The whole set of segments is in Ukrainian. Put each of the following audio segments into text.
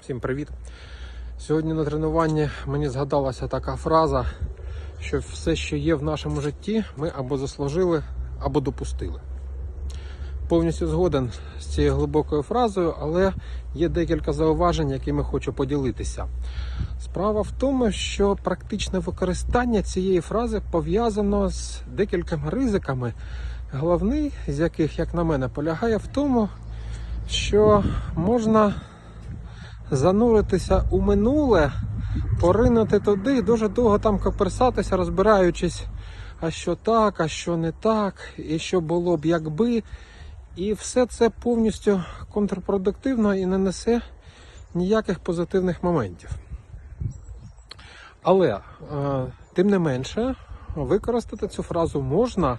Всім привіт! Сьогодні на тренуванні мені згадалася така фраза, що все, що є в нашому житті, ми або заслужили, або допустили. Повністю згоден з цією глибокою фразою, але є декілька зауважень, якими хочу поділитися. Справа в тому, що практичне використання цієї фрази пов'язано з декількома ризиками, головний з яких, як на мене, полягає в тому, що можна зануритися у минуле, поринути туди дуже довго там коперсатися, розбираючись, а що так, а що не так, і що було б якби. І все це повністю контрпродуктивно і не несе ніяких позитивних моментів. Але, е, тим не менше, використати цю фразу можна.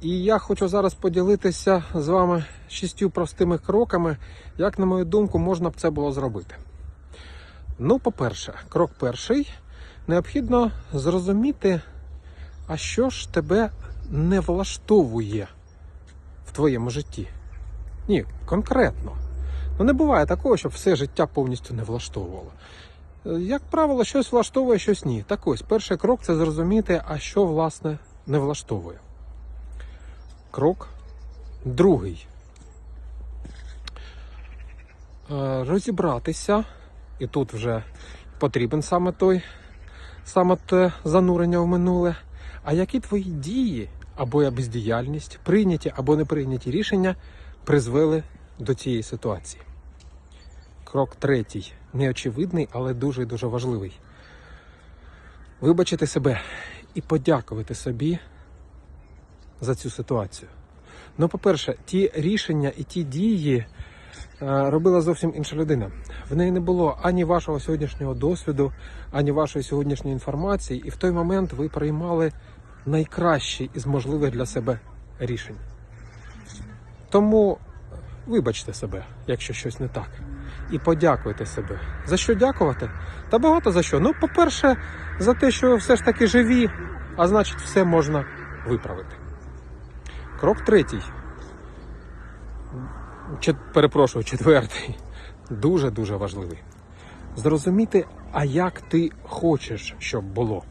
І я хочу зараз поділитися з вами шістю простими кроками, як, на мою думку, можна б це було зробити. Ну, по-перше, крок перший. Необхідно зрозуміти, а що ж тебе не влаштовує в твоєму житті. Ні, конкретно. Ну, не буває такого, щоб все життя повністю не влаштовувало. Як правило, щось влаштовує, щось ні. Так ось, перший крок це зрозуміти, а що власне не влаштовує. Крок другий. Е, Розібратися, і тут вже потрібен саме той, саме те занурення в минуле. А які твої дії або бездіяльність, прийняті або не прийняті рішення призвели до цієї ситуації? Крок третій. Неочевидний, але дуже дуже важливий. Вибачити себе і подякувати собі за цю ситуацію. Ну, по-перше, ті рішення і ті дії е, робила зовсім інша людина. В неї не було ані вашого сьогоднішнього досвіду, ані вашої сьогоднішньої інформації, і в той момент ви приймали найкращі із можливих для себе рішень. Тому вибачте себе, якщо щось не так. І подякуйте себе. За що дякувати? Та багато за що. Ну, по-перше, за те, що ви все ж таки живі, а значить, все можна виправити. Крок третій. Чет, перепрошую, четвертий. Дуже-дуже важливий. Зрозуміти, а як ти хочеш, щоб було.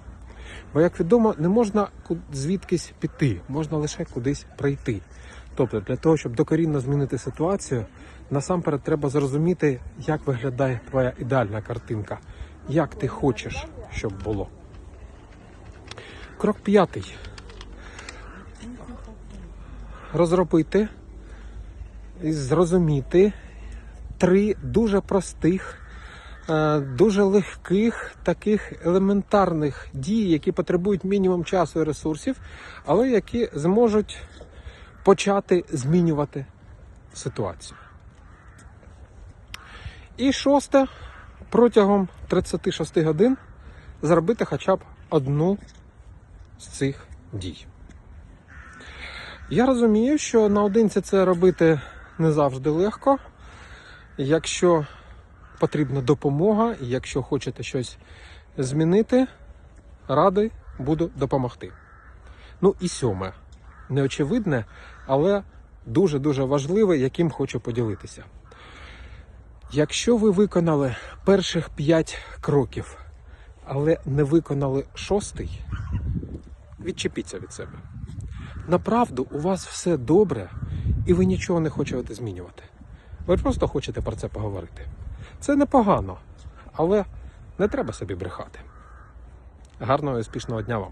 Бо, як відомо, не можна звідкись піти, можна лише кудись прийти. Тобто, для того, щоб докорінно змінити ситуацію, насамперед треба зрозуміти, як виглядає твоя ідеальна картинка, як ти хочеш, щоб було. Крок п'ятий. Розробити і зрозуміти три дуже простих, е, дуже легких, таких елементарних дій, які потребують мінімум часу і ресурсів, але які зможуть почати змінювати ситуацію. І шосте, протягом 36 годин зробити хоча б одну з цих дій. Я розумію, що наодинці це робити не завжди легко. Якщо потрібна допомога, якщо хочете щось змінити, радий буду допомогти. Ну і сьоме, неочевидне, але дуже-дуже важливе, яким хочу поділитися. Якщо ви виконали перших 5 кроків, але не виконали шостий, відчепіться від себе. Направду у вас все добре, і ви нічого не хочете змінювати. Ви просто хочете про це поговорити. Це непогано, але не треба собі брехати. Гарного і успішного дня вам!